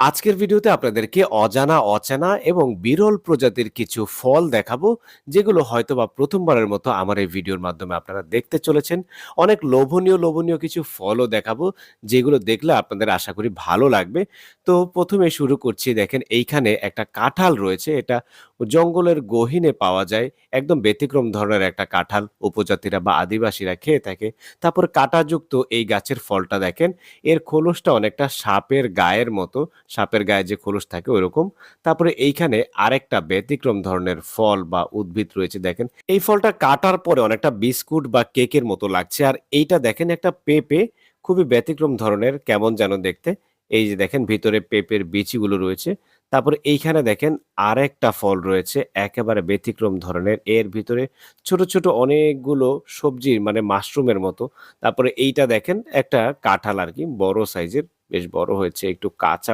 আজকের ভিডিওতে আপনাদেরকে অজানা, অচেনা এবং বিরল প্রজাতির কিছু ফল দেখাবো, যেগুলো হয়তো বা প্রথমবারের মতো আমার এই ভিডিওর মাধ্যমে আপনারা দেখতে চলেছেন। অনেক লোভনীয়, লোভনীয় কিছু ফলও দেখাবো, যেগুলো দেখলে আপনাদের আশা করি ভালো লাগবে। তো প্রথমে শুরু করছি দেখেন এইখানে একটা কাঁঠাল রয়েছে। এটা জঙ্গলের গহীনে পাওয়া যায়। একদম ব্যতিক্রম ধরনের একটা কাঁঠাল উপজাতিরা বা আদিবাসীরা খেয়ে থাকে। তারপর কাঁটাযুক্ত এই গাছের ফলটা দেখেন, এর খোলসটা অনেকটা সাপের গায়ের মতো। সাপের গায়ে যে খোলস থাকে ওইরকম। তারপরে এইখানে আরেকটা ব্যতিক্রম ধরনের ফল বা উদ্ভিদ রয়েছে দেখেন। এই ফলটা কাটার পরে অনেকটা বিস্কুট বা কেকের মতো লাগছে। আর এইটা দেখেন একটা পেঁপে, খুবই ব্যতিক্রম ধরনের কেমন যেন দেখতে। এই যে দেখেন ভিতরে পেঁপের বিচিগুলো রয়েছে। তারপরে এইখানে দেখেন আরেকটা ফল রয়েছে একেবারে ব্যতিক্রম ধরনের। এর ভিতরে ছোট, ছোট অনেকগুলো সবজি মানে মাশরুমের মতো। তারপরে এইটা দেখেন একটা কাঁঠাল আর কি বড় সাইজের, বেশ বড় হয়েছে একটু কাঁচা